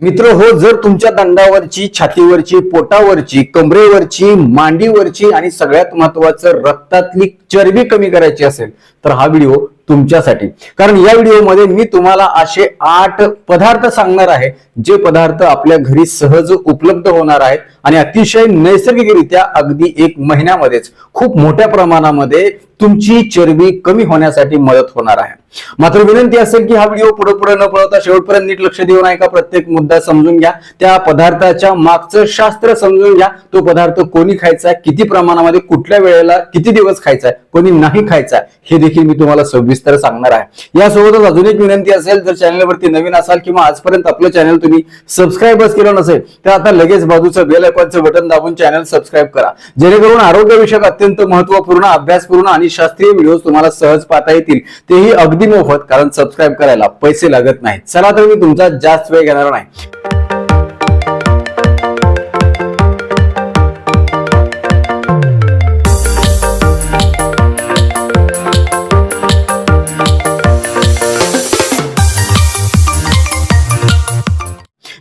मित्र हो जर तुमच्या दंडावरची छातीवरची पोटावरची कमरेवरची मांडीवरची आणि सगळ्यात महत्वाचं रक्तातली चरबी कमी करायची असेल तर हा व्हिडिओ तुमच्यासाठी. कारण या व्हिडिओमध्ये मी तुम्हाला असे आठ पदार्थ सांगणार आहे जे पदार्थ आपल्या घरी सहज उपलब्ध होणार आहेत आणि अतिशय नैसर्गिकरित्या अगदी एक महिन्यामध्येच खूप मोठ्या प्रमाणामध्ये तुमची चरबी कमी होण्यासाठी मदत होणार आहे. मात्र विनंती असेल की हा व्हिडिओ पुढे पुढे न पळवता शेवटपर्यंत नीट लक्ष देऊन ऐका प्रत्येक मुद्दा समजून घ्या. त्या पदार्थाच्या मागचं शास्त्र समजून घ्या. तो पदार्थ कोणी खायचा आहे? किती प्रमाणामध्ये? कुठल्या वेळेला? किती दिवस खायचा आहे? कोणी नाही खायचा हे देखील मी तुम्हाला सविस्तर सांगणार आहे. यासोबतच अजून एक विनंती असेल जर चॅनलवरती नवीन असाल किंवा आजपर्यंत आपलं चॅनल तुम्ही सबस्क्राईबच केलं नसेल तर आता लगेच बाजूचं बेल आयकॉनचं बटन दाबून चॅनल सबस्क्राईब करा. जेणेकरून आरोग्यविषयक अत्यंत महत्त्वपूर्ण अभ्यासपूर्ण आणि शास्त्रीय व्हिडिओ तुम्हाला सहज पाहता येतील. तेही अगदी मोफत कारण सबस्क्राईब करायला पैसे लागत नाहीत. चला तर मी तुमचा जास्त वेळ घेणार नाही.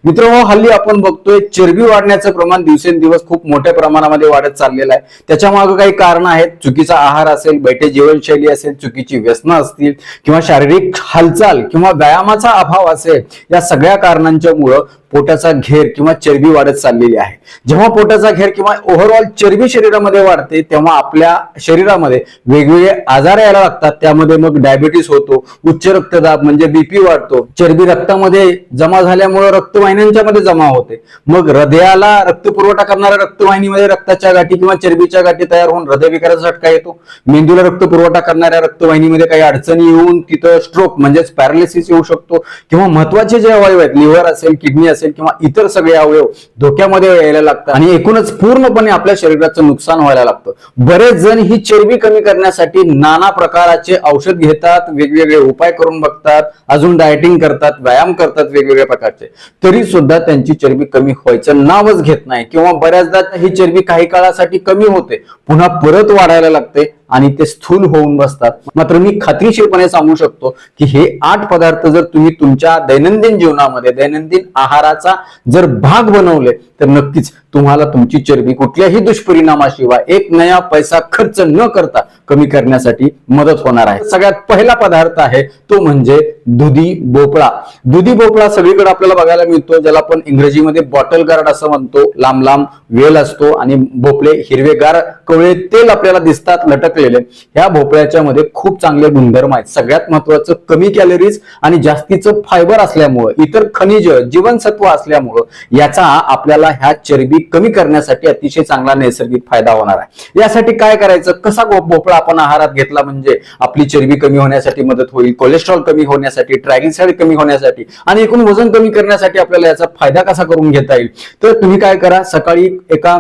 मित्रांनो हल्ली आपण बघतोय चरबी वाढण्याचं प्रमाण दिवसेंदिवस खूप मोठ्या प्रमाणामध्ये वाढत चाललेलं आहे. त्याच्यामागे काही कारण आहेत. चुकीचा आहार असेल बैठे जीवनशैली असेल चुकीची व्यसन असतील किंवा शारीरिक हालचाल किंवा व्यायामाचा अभाव असेल या सगळ्या कारणांच्या मुळे पोटाचा घेर किंवा चरबी वाढत चाललेली आहे. जेव्हा पोटाचा घेर किंवा ओव्हरऑल चरबी शरीरामध्ये वाढते तेव्हा आपल्या शरीरामध्ये वेगवेगळे आजार यायला लागतात. त्यामध्ये मग डायबिटीस होतो उच्च रक्तदाब म्हणजे बीपी वाढतो. चरबी रक्तामध्ये जमा झाल्यामुळे रक्तवाहिन्यांच्या मध्ये जमा होते. मग हृदयाला रक्तपुरवठा करणाऱ्या रक्तवाहिनीमध्ये रक्ताच्या गाठी किंवा चरबीच्या गाठी तयार होऊन हृदयविकाराचा झटका येतो. मेंदूला रक्तपुरवठा करणाऱ्या रक्तवाहिनीमध्ये काही अडचणी येऊन तिथं स्ट्रोक म्हणजेच पॅरालिसिस येऊ शकतो. किंवा महत्त्वाचे जे अवयव आहेत लिव्हर असेल किडनी असेल किंवा इतर सगळे अवयव धोक्यामध्ये यायला लागतात आणि एकूणच पूर्णपणे आपल्या शरीराचं नुकसान व्हायला लागतं. बरेच जण ही चरबी कमी करण्यासाठी नाना प्रकाराचे औषध घेतात वेगवेगळे उपाय करून बघतात अजून डायटिंग करतात व्यायाम करतात वेगवेगळ्या प्रकारचे. तरी सुद्धा त्यांची चरबी कमी व्हायचं नावच घेत नाही किंवा बऱ्याचदा ही चरबी काही काळासाठी कमी होते. पुन्हा परत वाढायला लागते. आणि ते स्थूल होऊन बसतात. मात्र मी खात्रीशीरपणे सांगू शकतो की हे आठ पदार्थ जर तुम्ही तुमच्या दैनंदिन जीवनामध्ये दैनंदिन आहाराचा जर भाग बनवले तर नक्कीच तुम्हाला तुमची चरबी कुठल्याही दुष्परिणामाशिवाय एक नया पैसा खर्च न करता कमी करण्यासाठी मदत होणार आहे. सगळ्यात पहिला पदार्थ आहे तो म्हणजे दुधी भोपळा. दुधी भोपळा सगळीकडे आपल्याला बघायला मिळतो ज्याला आपण इंग्रजीमध्ये बॉटल गार्ड असं म्हणतो. लांब लांब वेल असतो आणि भोपळे हिरवेगार कवळे तेल आपल्याला दिसतात लटकलेले. ह्या भोपळ्याच्या मध्ये खूप चांगले गुणधर्म आहेत. सगळ्यात महत्वाचं कमी कॅलरीज आणि जास्तीचं फायबर असल्यामुळं इतर खनिज जीवनसत्व असल्यामुळं याचा आपल्याला ह्या चरबी कमी करण्यासाठी अतिशय चांगला नैसर्गिक फायदा होणार आहे. यासाठी काय करायचं? कसा भोपळा आपण आहारात घेतला म्हणजे आपली चरबी कमी होण्यासाठी मदत होईल कोलेस्ट्रॉल कमी होण्यासाठी ट्रायग्लिसाईड कमी होण्यासाठी आणि एकूण वजन कमी करण्यासाठी आपल्याला याचा फायदा कसा करून घेता येईल? तर तुम्ही काय करा सकाळी एका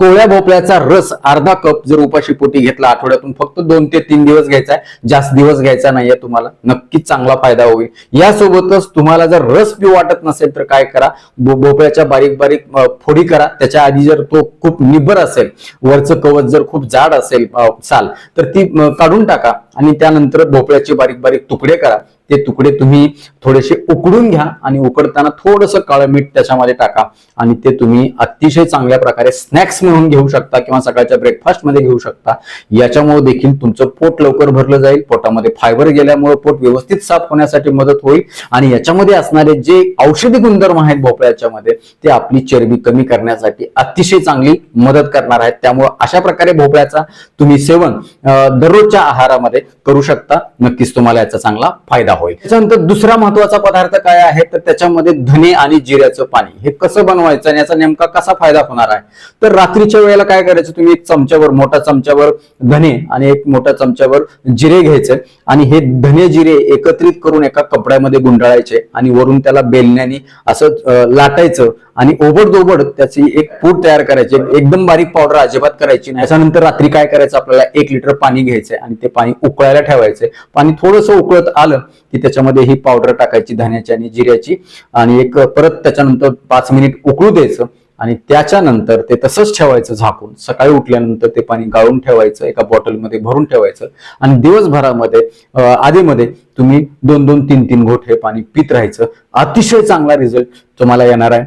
कोळ्या भोपळ्याचा रस अर्धा कप जर उपाशी पोटी घेतला आठवड्यातून फक्त दोन ते तीन दिवस घ्यायचा आहे जास्त दिवस घ्यायचा नाहीये तुम्हाला नक्कीच चांगला फायदा होईल. यासोबतच तुम्हाला जर रस पिऊ वाटत नसेल तर काय करा भोपळ्याच्या बारीक बारीक फोडी करा. त्याच्या आधी जर तो खूप निबर असेल वरचं कवच जर खूप जाड असेल साल तर ती काढून टाका आणि त्यानंतर भोपळ्याचे बारीक बारीक तुकडे करा. ते तुकडे तुम्ही थोडेसे उकडून घ्या आणि उकडताना थोडंसं काळं मीठ त्याच्यामध्ये टाका. आणि ते तुम्ही अतिशय चांगल्या प्रकारे स्नॅक्स म्हणून घेऊ शकता किंवा सकाळच्या ब्रेकफास्टमध्ये घेऊ शकता. याच्यामुळे देखील तुमचं पोट लवकर भरलं जाईल. पोटामध्ये फायबर गेल्यामुळे पोट व्यवस्थित साफ होण्यासाठी मदत होईल. आणि याच्यामध्ये असणारे जे औषधी गुणधर्म आहेत भोपळ्याच्या मध्ये ते आपली चरबी कमी करण्यासाठी अतिशय चांगली मदत करणार आहेत. त्यामुळे अशा प्रकारे भोपळ्याचा तुम्ही सेवन दररोजच्या आहारामध्ये करू शकता. नक्कीच तुम्हाला याचा चांगला फायदा होईल. त्याच्यानंतर दुसरा महत्त्वाचा पदार्थ काय आहे? तर त्याच्यामध्ये धने आणि जिऱ्याचं पाणी. हे कसं बनवायचं आणि याचा नेमका कसा फायदा होणार आहे? तर रात्रीच्या वेळेला काय करायचं? तुम्ही एक चमच्यावर मोठा चमच्यावर धने आणि एक मोठ्या चमच्यावर जिरे घ्यायचे आणि हे धने जिरे एकत्रित करून एका कपड्यामध्ये गुंडाळायचे आणि वरून त्याला बेलण्याने असं लाटायचं आणि ओबडदोबड त्याची एक पूड तयार करायची. एकदम बारीक पावडर अजिबात करायची नाही. त्याच्यानंतर रात्री काय करायचं? आपल्याला एक लिटर पाणी घ्यायचंय आणि ते पाणी उकळायला ठेवायचंय. पाणी थोडंसं उकळत आलं की त्याच्यामध्ये ही पावडर टाकायची धान्याची आणि जिऱ्याची. आणि एक परत त्याच्यानंतर पाच मिनिट उकळू द्यायचं आणि त्याच्यानंतर ते तसंच ठेवायचं झाकून. सकाळी उठल्यानंतर ते पाणी गाळून ठेवायचं एका बॉटलमध्ये भरून ठेवायचं. आणि दिवसभरामध्ये आधीमध्ये तुम्ही दोन दोन तीन तीन घोट हे पाणी पित राहायचं. अतिशय चांगला रिझल्ट तुम्हाला येणार आहे.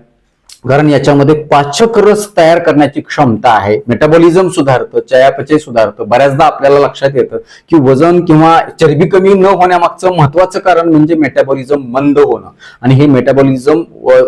कारण याच्यामध्ये पाचक रस तयार करण्याची क्षमता आहे. मेटाबॉलिझम सुधारतं चयापचय सुधारतं. बऱ्याचदा आपल्याला लक्षात येतं की वजन किंवा चरबी कमी न होण्यामागचं महत्वाचं कारण म्हणजे मेटाबॉलिझम मंद होणं. आणि हे मेटाबॉलिझम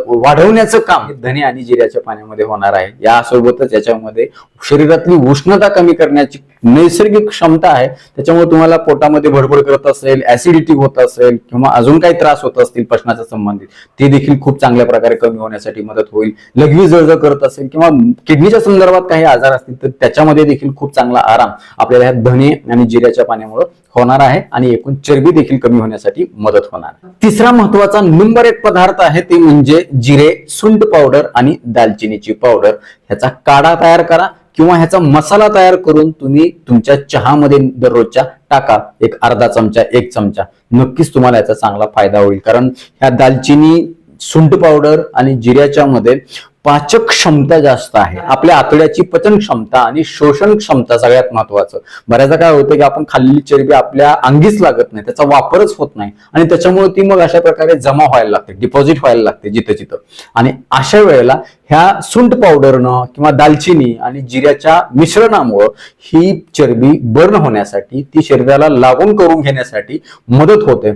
वाढवण्याचं काम हे धने आणि जिऱ्याच्या पाण्यामध्ये होणार आहे. यासोबतच याच्यामध्ये शरीरातली उष्णता कमी करण्याची नैसर्गिक क्षमता आहे. त्याच्यामुळे तुम्हाला पोटामध्ये भडभड करत असेल ऍसिडिटी होत असेल किंवा अजून काही त्रास होत असतील पचनाच्या संबंधित ते देखील खूप चांगल्या प्रकारे कमी होण्यासाठी मदत होईल. लघवी जळजळ करत असेल किंवा किडनीच्या संदर्भात काही आजार असतील तर त्याच्यामध्ये देखील खूप चांगला आराम आपल्याला ह्या धने आणि जिऱ्याच्या पाण्यामुळे होणार आहे आणि एकूण चरबी देखील कमी होण्यासाठी मदत होणार. तिसरा महत्त्वाचा नंबर एक पदार्थ आहे ते म्हणजे जिरे सुंट पावडर आणि दालचिनीची पावडर. ह्याचा काढा तयार करा किंवा ह्याचा मसाला तयार करून तुम्ही तुमच्या चहामध्ये दररोजच्या टाका एक अर्धा चमचा एक चमचा. नक्कीच तुम्हाला याचा चांगला फायदा होईल. कारण ह्या दालचिनी सुंठ पावडर आणि जिऱ्याच्या मध्ये पाचक क्षमता जास्त आहे. आपल्या आतड्याची पचन क्षमता आणि शोषण क्षमता सगळ्यात महत्वाचं. बऱ्याचदा काय होतं की आपण खाल्लेली चरबी आपल्या अंगीच लागत नाही त्याचा वापरच होत नाही आणि त्याच्यामुळे ती मग अशा प्रकारे जमा व्हायला लागते डिपॉझिट व्हायला लागते जिथं जिथं. आणि अशा वेळेला ह्या सुंठ पावडरनं किंवा दालचिनी आणि जिऱ्याच्या मिश्रणामुळं ही चरबी बर्न होण्यासाठी ती शरीराला लागून करून घेण्यासाठी मदत होते.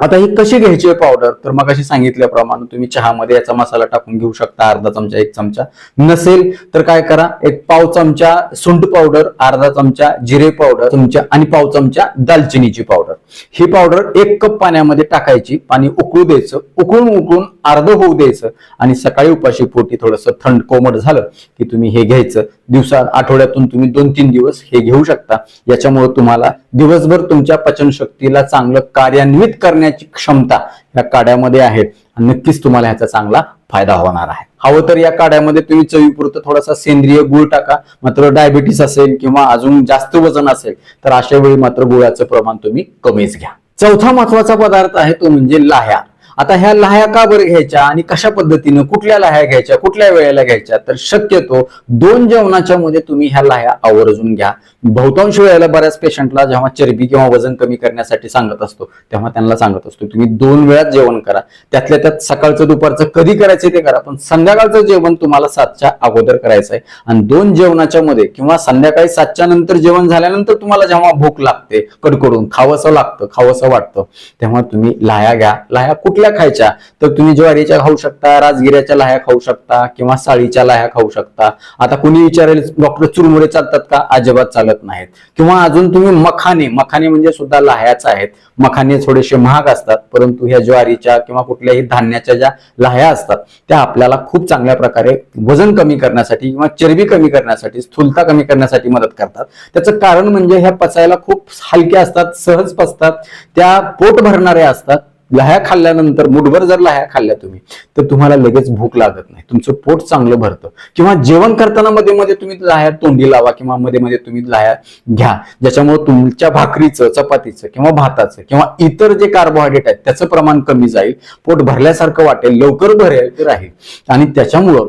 आता ही कशी घ्यायची आहे पावडर तर मग अशी सांगितल्याप्रमाणे तुम्ही चहामध्ये याचा मसाला टाकून घेऊ शकता अर्धा चमचा एक चमचा. नसेल तर काय करा एक पाव चमचा सुंठ पावडर अर्धा चमचा जिरे पावडर चमचा आणि पाव चमचा दालचिनीची पावडर ही पावडर एक कप पाण्यामध्ये टाकायची पाणी उकळू द्यायचं उकळून उकळून अर्ध होऊ द्यायचं आणि सकाळी उपाशी पोटी थोडंसं थंड कोमट झालं की तुम्ही हे घ्यायचं. दिवसा आठवड्यातून तुम्ही दोन तीन दिवस हे घेऊ शकता. याच्यामुळे तुम्हाला दिवसभर तुमच्या पचनशक्तीला चांगलं कार्यान्वित करण्याची क्षमता या काड्यामध्ये आहे. नक्कीच तुम्हाला ह्याचा चांगला फायदा होणार आहे. हवं तर या काड्यामध्ये तुम्ही चवीपुरतं थोडासा सेंद्रिय गुळ टाका. मात्र डायबिटीस असेल किंवा अजून जास्त वजन असेल तर अशा वेळी मात्र गुळाचं प्रमाण तुम्ही कमीच घ्या. चौथा महत्त्वाचा पदार्थ आहे तो म्हणजे लाह्या. आता ह्या लाह्या का बरं घ्यायच्या आणि कशा पद्धतीनं कुठल्या लाह्या घ्यायच्या कुठल्या वेळेला घ्यायच्या तर शक्यतो दोन जेवणाच्या मध्ये तुम्ही ह्या लाह्या आवर्जून घ्या. बहुतांश वेळेला बऱ्याच पेशंटला जेव्हा चरबी किंवा वजन कमी करण्यासाठी सांगत असतो तेव्हा त्यांना सांगत असतो तुम्ही दोन वेळात जेवण करा. त्यातल्या त्यात सकाळचं दुपारचं कधी करायचं ते करा पण संध्याकाळचं जेवण तुम्हाला सातच्या अगोदर करायचं आहे. आणि दोन जेवणाच्या मध्ये किंवा संध्याकाळी सातच्या नंतर जेवण झाल्यानंतर तुम्हाला जेव्हा भूक लागते कडकडून खावंसं लागतं खावंसं वाटतं तेव्हा तुम्ही लाह्या घ्या. लाह्या कुठल्या खायच्या. तर तुम्ही ज्वारीच्या खाऊ शकता राजगिऱ्याच्या लाह्या खाऊ शकता किंवा साळीच्या लाह्या खाऊ शकता. आता कुणी विचारेल डॉक्टर चुरमुरे चालतात का? अजिबात चालत नाहीत. किंवा अजून तुम्ही मखाने मखाने म्हणजे सुद्धा लाह्याच आहेत. मखाने थोडेसे महाग असतात परंतु ह्या ज्वारीच्या किंवा कुठल्याही धान्याच्या ज्या लाह्या असतात त्या आपल्याला खूप चांगल्या प्रकारे वजन कमी करण्यासाठी किंवा चरबी कमी करण्यासाठी स्थूलता कमी करण्यासाठी मदत करतात. त्याचं कारण म्हणजे ह्या पचायला खूप हलक्या असतात सहज पचतात. त्या पोट भरणाऱ्या असतात. लाह्या खाल्ल्यानंतर मुठभर जर लाह्या खाल्ल्या तुम्ही तर तुम्हाला लगेच भूक लागत नाही. तुमचं पोट चांगलं भरतं. किंवा जेवण करताना मध्ये मध्ये तुम्ही लाह्या तोंडी लावा किंवा मध्ये मध्ये तुम्ही लाह्या घ्या. ज्याच्यामुळे तुमच्या भाकरीचं चपातीचं किंवा भाताचं किंवा इतर जे कार्बोहायड्रेट आहेत त्याचं प्रमाण कमी जाईल पोट भरल्यासारखं वाटेल लवकर भरेल राहील. आणि त्याच्यामुळं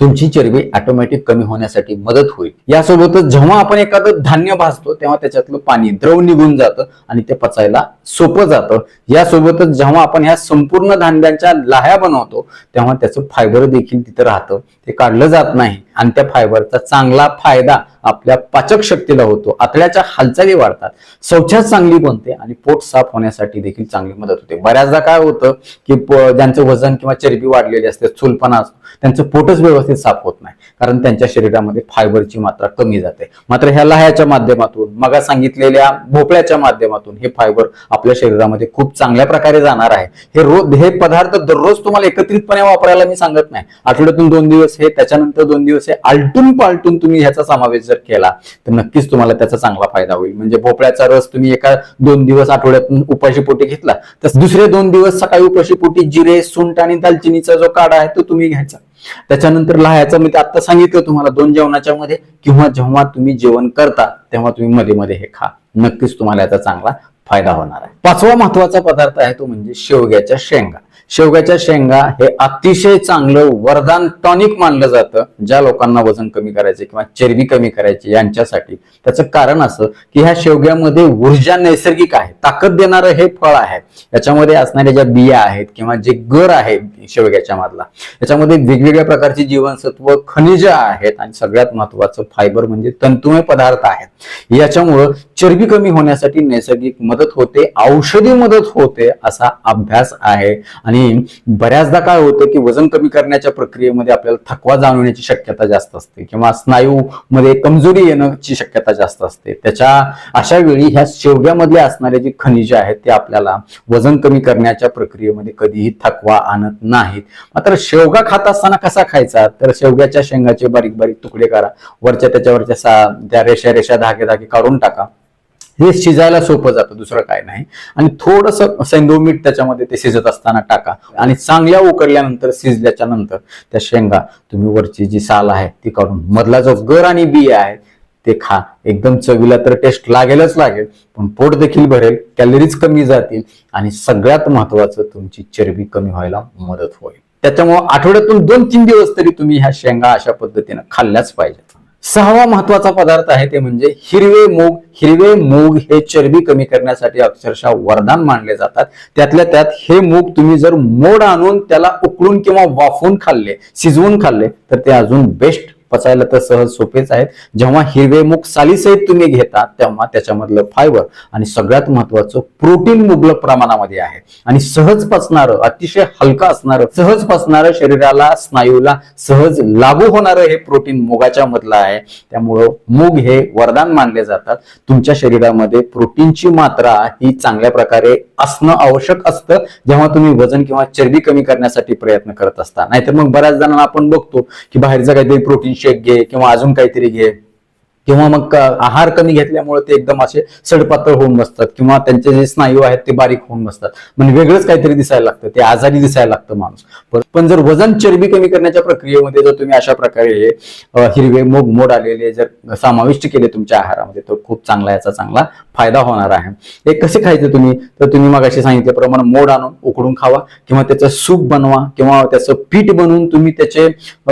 तुमची चरबी ऑटोमॅटिक कमी होण्यासाठी मदत होईल. यासोबतच जेव्हा आपण एखादं धान्य भाजतो तेव्हा त्याच्यातलं पाणी द्रव निघून जातं आणि ते पचायला सोपं जातं. यासोबतच जेव्हा आपण ह्या संपूर्ण धान्यांच्या लाह्या बनवतो तेव्हा त्याचं फायबर देखील तिथं राहतं. ते काढलं जात नाही. आणि त्या फायबरचा चांगला फायदा आपल्या पाचक शक्तीला होतो. आतड्याच्या हालचाली वाढतात. शौचास चांगली बनते आणि पोट साफ होण्यासाठी देखील चांगली मदत होते. बऱ्याचदा काय होतं की प- ज्यांचं वजन किंवा चरबी वाढलेली असते चुलपणा असतो त्यांचं पोटच व्यवस्थित साफ होत नाही. कारण त्यांच्या शरीरामध्ये फायबरची मात्रा कमी जाते. मात्र ह्या लाह्याच्या माध्यमातून मगा सांगितलेल्या भोपळ्याच्या माध्यमातून हे फायबर आपल्या शरीरामध्ये खूप चांगल्या प्रकारे जाणार आहे. हे रोज हे पदार्थ दररोज तुम्हाला एकत्रितपणे वापरायला मी सांगत नाही. आठवड्यातून दोन दिवस दिवस हे त्याच्यानंतर दोन दिवस हे आलटून पालटून तुम्ही ह्याचा समावेश जर केला तर नक्कीच तुम्हाला त्याचा चांगला फायदा होईल. म्हणजे भोपळ्याचा रस तुम्ही एका दोन दिवस आठवड्यातून उपाशी पोटी घेतला तर दुसरे दोन दिवस सकाळी उपाशी पोटी जिरे सुंट आणि दालचिनीचा जो काढा आहे तो तुम्ही घ्यायचा. त्याच्यानंतर लाह्याचं मी आता सांगितलं तुम्हाला दोन जेवणाच्या मध्ये किंवा जेव्हा तुम्ही जेवण करता तेव्हा तुम्ही मध्ये मध्ये हे खा. नक्कीच तुम्हाला याचा चांगला फायदा होणार आहे. पाचवा महत्त्वाचा पदार्थ आहे तो म्हणजे शेवग्याच्या शेंगा. शेवग्याच्या शेंगा हे अतिशय चांगलं वरदान टॉनिक मानलं जातं ज्या लोकांना वजन कमी करायचे किंवा चरबी कमी करायची यांच्यासाठी. त्याचं कारण असं की ह्या शेवग्यामध्ये ऊर्जा नैसर्गिक आहे ताकद देणारं हे फळ आहे. याच्यामध्ये असणाऱ्या ज्या बिया आहेत किंवा जे गर आहे शेवग्याच्या मधला याच्यामध्ये वेगवेगळ्या प्रकारची जीवनसत्व खनिज आहेत आणि सगळ्यात महत्वाचं फायबर म्हणजे तंतुमय पदार्थ आहेत. याच्यामुळं चरबी कमी होण्यासाठी नैसर्गिक मदत होते औषधी मदत होते असा अभ्यास आहे. आणि आणि बऱ्याचदा काय होतं की वजन कमी करण्याच्या प्रक्रियेमध्ये आपल्याला थकवा जाणवण्याची शक्यता जास्त असते किंवा स्नायू मध्ये कमजोरी येण्याची शक्यता जास्त असते. त्याच्या अशा वेळी ह्या शेवग्यामधले असणारे जे खनिजे आहेत ते आपल्याला वजन कमी करण्याच्या प्रक्रियेमध्ये कधीही थकवा आणत नाहीत. मात्र शेवगा खात असताना कसा खायचा? तर शेवग्याच्या शेंगाचे बारीक बारीक तुकडे करा. वरच्या त्याच्यावरच्या सा त्या रेषा रेषा धागे धागे काढून टाका. हे शिजायला सोपं जातं दुसरं काय नाही. आणि थोडस सेंदो मीठ त्याच्यामध्ये ते शिजत असताना टाका. आणि चांगल्या उकडल्यानंतर शिजल्याच्या नंतर त्या शेंगा तुम्ही वरची जी साल आहे ती काढून मधला जो गर आणि बी आहे ते खा. एकदम चवीला तर टेस्ट लागेलच लागेल पण पोट देखील भरेल कॅलरीज कमी जातील आणि सगळ्यात महत्वाचं तुमची चरबी कमी व्हायला मदत होईल. त्याच्यामुळे आठवड्यातून दोन तीन दिवस तरी तुम्ही ह्या शेंगा अशा पद्धतीनं खाल्ल्याच पाहिजेत सहावा महत्त्वाचा पदार्थ आहे ते म्हणजे हिरवे मूग. हिरवे मूग हे चरबी कमी करण्यासाठी अक्षरशः वरदान मानले जातात. त्यातल्या त्यात हे मूग तुम्ही जर मोड आणून त्याला उकळून किंवा वाफवून खाल्ले शिजवून खाल्ले तर ते अजून बेस्ट पचायला तर सहज सोपेच आहेत. जेव्हा हिरवे मूग सालीसहित तुम्ही घेता तेव्हा त्याच्यामधलं फायबर आणि सगळ्यात महत्वाचं प्रोटीन मुबलक प्रमाणामध्ये आहे. आणि सहज पचणारं अतिशय हलका असणारं सहज पचणारं शरीराला स्नायूला सहज लागू होणारं हे प्रोटीन मुगाच्या मधलं आहे. त्यामुळं मूग हे वरदान मानले जातात. तुमच्या शरीरामध्ये प्रोटीनची मात्रा ही चांगल्या प्रकारे असणं आवश्यक असतं. जेव्हा तुम्ही वजन किंवा चरबी कमी करण्यासाठी प्रयत्न करत असता. नाहीतर मग बऱ्याच जणांना आपण बघतो की बाहेरचं काहीतरी प्रोटीन शेक घे किंवा अजून काहीतरी घे. किंवा मग आहार कमी घेतल्यामुळे ते एकदम असे सडपातळ होऊन बसतात किंवा त्यांचे जे स्नायू आहेत ते बारीक होऊन बसतात. म्हणजे वेगळंच काहीतरी दिसायला लागतं ते आजारी दिसायला लागतं माणूस. पण- जर वजन चरबी कमी करण्याच्या प्रक्रियेमध्ये जर तुम्ही अशा प्रकारे हिरवे मोग मोड आलेले जर समाविष्ट केले तुमच्या आहारामध्ये तर खूप चांगला याचा चांगला फायदा होणार आहे. हे कसे खायचे तुम्ही? तर तुम्ही मग असे सांगितल्याप्रमाणे मोड आणून उकडून खावा किंवा त्याचं सूप बनवा किंवा त्याचं पीठ बनवून तुम्ही त्याचे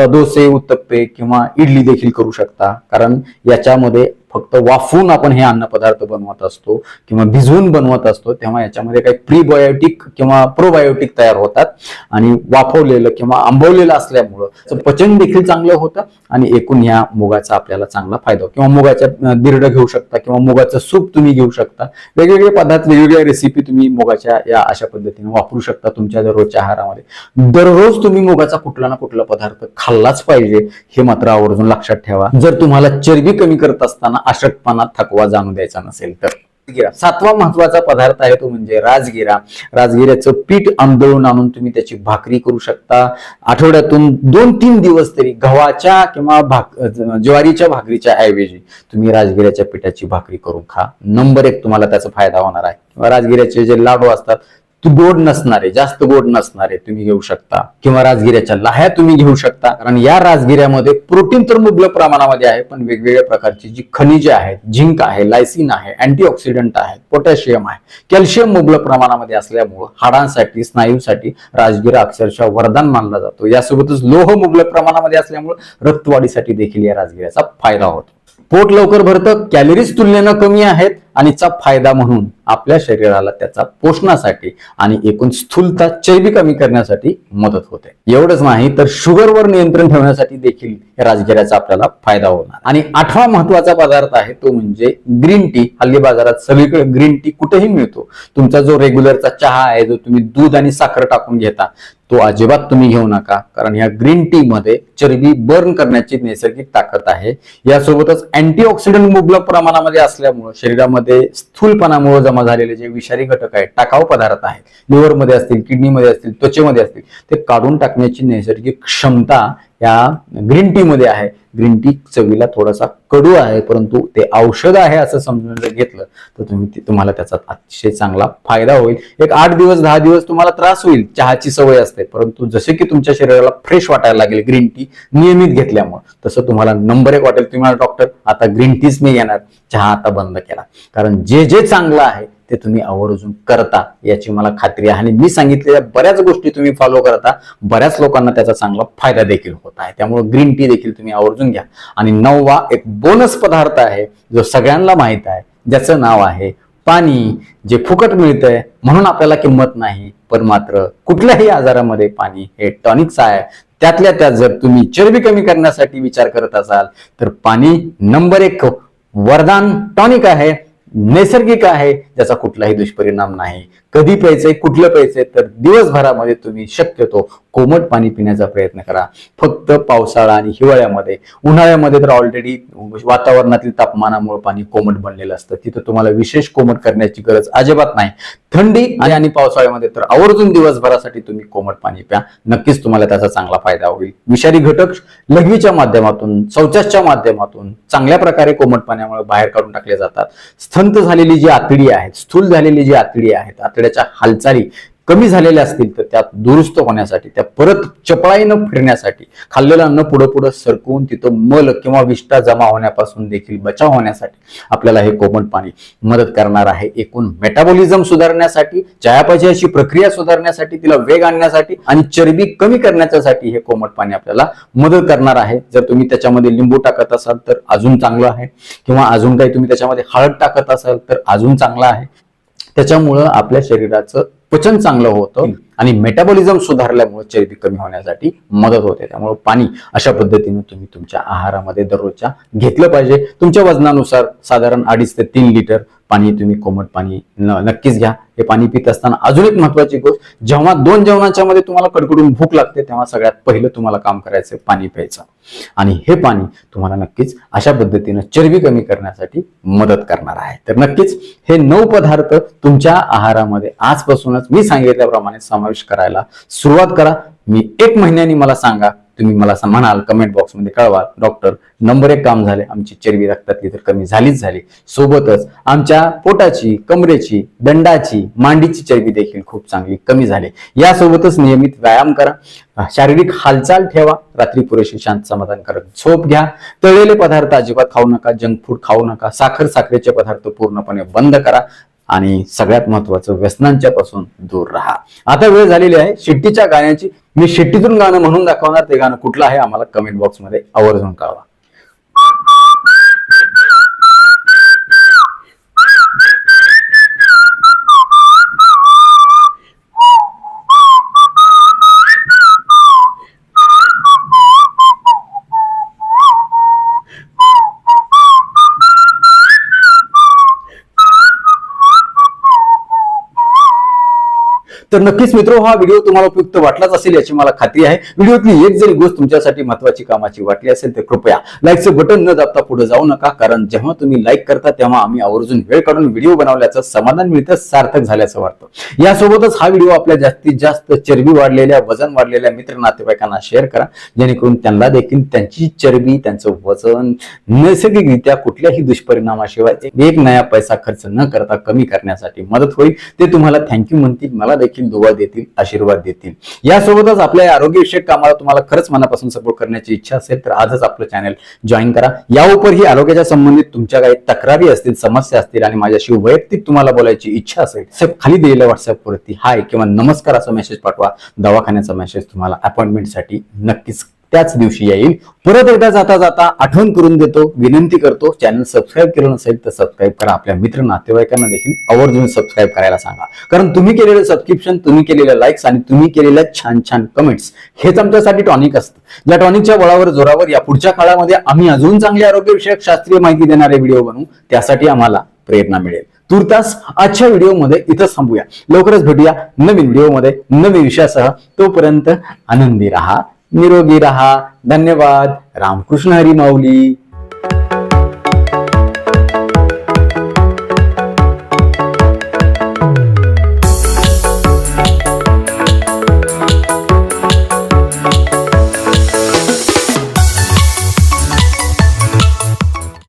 डोसे उत्तप्पे किंवा इडली देखील करू शकता. कारण या याच्यामध्ये फक्त वाफवून आपण हे अन्नपदार्थ बनवत असतो किंवा भिजवून बनवत असतो तेव्हा याच्यामध्ये काही प्रीबायोटिक किंवा प्रोबायोटिक तयार होतात. आणि वाफवलेलं किंवा आंबवलेलं असल्यामुळं पचन देखील चांगलं होतं आणि एकूण या मुगाचा आपल्याला चांगला फायदा किंवा मुगाच्या अं, बिरडं घेऊ शकता किंवा मुगाचं सूप तुम्ही घेऊ शकता. वेगवेगळे पदार्थ वेगवेगळ्या रेसिपी तुम्ही मुगाच्या या अशा पद्धतीने वापरू शकता तुमच्या दररोजच्या आहारामध्ये. दररोज तुम्ही मुगाचा कुठला ना कुठला पदार्थ खाल्लाच पाहिजे हे मात्र आवर्जून लक्षात ठेवा. जर तुम्हाला चरबी कमी करत असताना अशक्तपणा थकवा जाणू द्यायचा नसेल तर. राजगिरा. सातवा महत्त्वाचा पदार्थ आहे तो म्हणजे राजगिरा. राजगिऱ्याचं पीठ आंदळून आणून तुम्ही त्याची भाकरी करू शकता. आठवड्यातून दोन तीन दिवस तरी गव्हाच्या किंवा भाक ज्वारीच्या भाकरीच्या ऐवजी तुम्ही राजगिऱ्याच्या पिठाची भाकरी करून खा. नंबर एक तुम्हाला त्याचा फायदा होणार आहे. किंवा राजगिऱ्याचे जे लाडू असतात गोड नसणारे जास्त गोड नसणारे तुम्ही घेऊ शकता. किंवा राजगिऱ्याच्या लाह्या तुम्ही घेऊ शकता. कारण या राजगिऱ्यामध्ये प्रोटीन तर मुबलक प्रमाणामध्ये आहे पण वेगवेगळ्या प्रकारची जी खनिजे आहेत झिंक आहे लायसिन आहे अँटीऑक्सिडंट आहे पोटॅशियम आहे कॅल्शियम मुबलक प्रमाणामध्ये असल्यामुळं हाडांसाठी स्नायूसाठी राजगिरा अक्षरशः वरदान मानला जातो. यासोबतच लोह मुबलक प्रमाणामध्ये असल्यामुळं रक्तवाढीसाठी देखील या राजगिऱ्याचा फायदा होतो. पोट लवकर भरतं कॅलरीज तुलनेनं कमी आहेत आणि चा फायदा म्हणून आपल्या शरीराला त्याचा पोषणासाठी आणि एकूण स्थूलता चैबी कमी करण्यासाठी मदत होते. एवढंच नाही तर शुगरवर नियंत्रण ठेवण्यासाठी देखील राजगिऱ्याचा आपल्याला फायदा होणार. आणि आठवा महत्त्वाचा पदार्थ आहे तो म्हणजे ग्रीन टी. हल्ली बाजारात सगळीकडे ग्रीन टी कुठेही मिळतो. तुमचा जो रेग्युलरचा चहा आहे जो तुम्ही दूध आणि साखर टाकून घेता तो अजिबात तुम्ही घेऊ नका. कारण ह्या ग्रीन टी मध्ये चरबी बर्न करण्याची नैसर्गिक ताकद आहे. यासोबतच अँटीऑक्सिडंट मुबलक प्रमाणामध्ये असल्यामुळे शरीरामध्ये स्थूलपणामुळे जमा झालेले जे विषारी घटक आहेत टाकाऊ पदार्थ आहेत लिव्हरमध्ये असतील किडनीमध्ये असतील त्वचेमध्ये असतील ते काढून टाकण्याची नैसर्गिक क्षमता या ग्रीन टी मध्ये आहे. ग्रीन टी चवीला थोडासा कडू आहे परंतु ते औषध आहे असं समजून जर घेतलं तर तुम्ही तुम्हाला त्याचा अतिशय चांगला फायदा होईल. एक आठ दिवस दहा दिवस तुम्हाला त्रास होईल चहाची सवय असते. परंतु जसे की तुमच्या शरीराला फ्रेश वाटायला लागेल ग्रीन टी नियमित घेतल्यामुळे तसं तुम्हाला नंबर एक वाटेल. तुम्हाला डॉक्टर आता ग्रीन टीच मी घेणार. चहा आता बंद केला. कारण जे जे चांगलं आहे ते तुम्ही आवर्जून करता याची मला खात्री आहे. आणि मी सांगितलेल्या बऱ्याच गोष्टी तुम्ही फॉलो करता बऱ्याच लोकांना त्याचा चांगला फायदा देखील होत आहे. त्यामुळे ग्रीन टी देखील तुम्ही आवर्जून घ्या. आणि नववा एक बोनस पदार्थ आहे जो सगळ्यांना माहीत आहे ज्याचं नाव आहे पाणी जे फुकट मिळतंय म्हणून आपल्याला किंमत नाही पण मात्र कुठल्याही आजारामध्ये पाणी हे टॉनिक्स आहे. त्यातल्या त्यात जर तुम्ही चरबी कमी करण्यासाठी विचार करत असाल तर पाणी नंबर एक वरदान टॉनिक आहे. नैसर्गिक आहे ज्याचा कुठलाही दुष्परिणाम नाही. कधी प्यायचंय कुठलं प्यायचंय तर दिवसभरामध्ये तुम्ही शक्यतो कोमट पाणी पिण्याचा प्रयत्न करा. फक्त पावसाळा आणि हिवाळ्यामध्ये. उन्हाळ्यामध्ये तर ऑलरेडी वातावरणातील तापमानामुळे पाणी कोमट बनलेलं असतं. तिथं तुम्हाला विशेष कोमट करण्याची गरज अजिबात नाही. थंडी आणि- पावसाळ्यामध्ये तर आवर्जून दिवसभरासाठी तुम्ही कोमट पाणी प्या. नक्कीच तुम्हाला त्याचा चांगला फायदा होईल. विषारी घटक लघवीच्या माध्यमातून शौचासच्या माध्यमातून चांगल्या प्रकारे कोमट पाण्यामुळे बाहेर काढून टाकले जातात. स्थंत झालेली जी आतडी आहेत स्थूल झालेली जी आतडी आहेत आतड्याच्या हालचाली कमी झालेल्या असतील तर त्यात दुरुस्त होण्यासाठी त्या परत चपळाईनं फिरण्यासाठी खाल्लेलं अन्न पुढं पुढं सरकवून तिथं मल किंवा विष्ठा जमा होण्यापासून देखील बचाव होण्यासाठी आपल्याला हे कोमट पाणी मदत करणार आहे. एकूण मेटाबॉलिझम सुधारण्यासाठी चयापचयाची प्रक्रिया सुधारण्यासाठी तिला वेग आणण्यासाठी आणि चरबी कमी करण्यासाठी हे कोमट पाणी आपल्याला मदत करणार आहे. जर तुम्ही त्याच्यामध्ये लिंबू टाकत असाल तर अजून चांगलं आहे. किंवा अजून काही तुम्ही त्याच्यामध्ये हळद टाकत असाल तर अजून चांगलं आहे. त्याच्यामुळं आपल्या शरीराचं पचन चांगलं होतं आणि मेटाबॉलिझम सुधारल्यामुळे चरबी कमी होण्यासाठी मदत होते. त्यामुळे पाणी अशा पद्धतीने तुम्ही तुमच्या आहारामध्ये दररोजच्या घेतलं पाहिजे. तुमच्या वजनानुसार साधारण अडीच ते तीन लिटर पाणी तुम्ही कोमट पाणी न- नक्कीच घ्या. हे पाणी पित असताना अजून एक महत्वाची गोष्ट जेव्हा दोन जेवणाच्या मध्ये तुम्हाला कडकडून भूक लागते तेव्हा सगळ्यात पहिलं तुम्हाला काम करायचं पाणी प्यायचं. आणि हे पाणी तुम्हाला नक्कीच अशा पद्धतीनं चरबी कमी करण्यासाठी मदत करणार आहे. तर नक्कीच हे नऊ पदार्थ तुमच्या आहारामध्ये आजपासूनच मी सांगितल्याप्रमाणे समावेश करायला सुरुवात करा. मी एक महिन्यानी मला सांगा तुम्ही मला म्हणाल कमेंट बॉक्समध्ये कळवा. डॉक्टर नंबर एक काम झाले. आमची चरबी रक्तातली तर कमी झालीच झाली. सोबतच आमच्या पोटाची कमरेची दंडाची मांडीची चरबी देखील खूप चांगली कमी झाली. यासोबतच नियमित व्यायाम करा. शारीरिक हालचाल ठेवा. रात्री पुरेशी शांत समाधानकारक झोप घ्या. तळलेले पदार्थ अजिबात खाऊ नका. जंक फूड खाऊ नका. साखर साखरेचे पदार्थ पूर्णपणे बंद करा. आणि सगळ्यात महत्वाचं व्यसनांच्या पासून दूर राहा. आता वेळ झालेली आहे. शेट्टीच्या गाण्याची मी शेट्टीतून गाणं म्हणून दाखवणार. ते गाणं कुठलं आहे? आम्हाला कमेंट बॉक्समध्ये आवर्जून कळवा. तर नक्कीच मित्र हा व्हिडिओ तुम्हाला उपयुक्त वाटलाच असेल याची मला खात्री आहे. व्हिडिओतली एक जरी गोष्ट तुमच्यासाठी महत्वाची कामाची वाटली असेल तर कृपया लाईकचं बटन न दाबता पुढे जाऊ नका कारण जेव्हा तुम्ही लाईक करता तेव्हा आम्ही आवर्जून वेळ काढून व्हिडिओ बनवल्याचं समाधान मिळतं सार्थक झाल्याचं वाटतं. यासोबतच हा व्हिडिओ आपल्या जास्तीत जास्त चरबी वाढलेल्या वजन वाढलेल्या मित्र नातेवाईकांना शेअर करा जेणेकरून त्यांना देखील त्यांची चरबी त्यांचं वजन नैसर्गिकरित्या कुठल्याही दुष्परिणामाशिवाय एक नया पैसा खर्च न करता कमी करण्यासाठी मदत होईल. ते तुम्हाला थँक्यू म्हणतील. मला देखील दुवा देतील आशीर्वाद देतील. यासोबतच आपल्या आरोग्यविषयक कामाला तुम्हाला खरंच मनापासून सपोर्ट करण्याची इच्छा असेल तर आजच आपलं चॅनल जॉईन करा. या ही आरोग्याच्या संबंधित तुमच्या काही तक्रारी असतील समस्या असतील आणि माझ्याशी वैयक्तिक तुम्हाला बोलायची इच्छा असेल तर खाली दिलेल्या व्हॉट्सअपवरती हाय किंवा नमस्कार असा मेसेज पाठवा. दवाखान्याचा मेसेज तुम्हाला अपॉइंटमेंटसाठी नक्कीच त्याच दिवशी येईल. परत एकदा जाता जाता आठवण करून देतो विनंती करतो. चॅनल सबस्क्राईब केलं नसेल तर सबस्क्राईब करा. आपल्या मित्र नातेवाईकांना देखील आवर्जून सबस्क्राईब करायला सांगा. कारण तुम्ही केलेलं सबस्क्रिप्शन तुम्ही केलेल्या लाईक्स आणि तुम्ही केलेल्या छान छान कमेंट्स हेच आमच्यासाठी टॉनिक असतं. या टॉनिकच्या बळावर जोरावर या पुढच्या काळामध्ये आम्ही अजून चांगले आरोग्यविषयक शास्त्रीय माहिती देणारे व्हिडिओ बनवू त्यासाठी आम्हाला प्रेरणा मिळेल. तुर्तास आजच्या व्हिडिओमध्ये इथं थांबूया. लवकरच भेटूया नवीन व्हिडिओमध्ये नवीन विषयासह. तोपर्यंत आनंदी राहा. निरोगी रहा। धन्यवाद। रामकृष्ण हरी माऊली।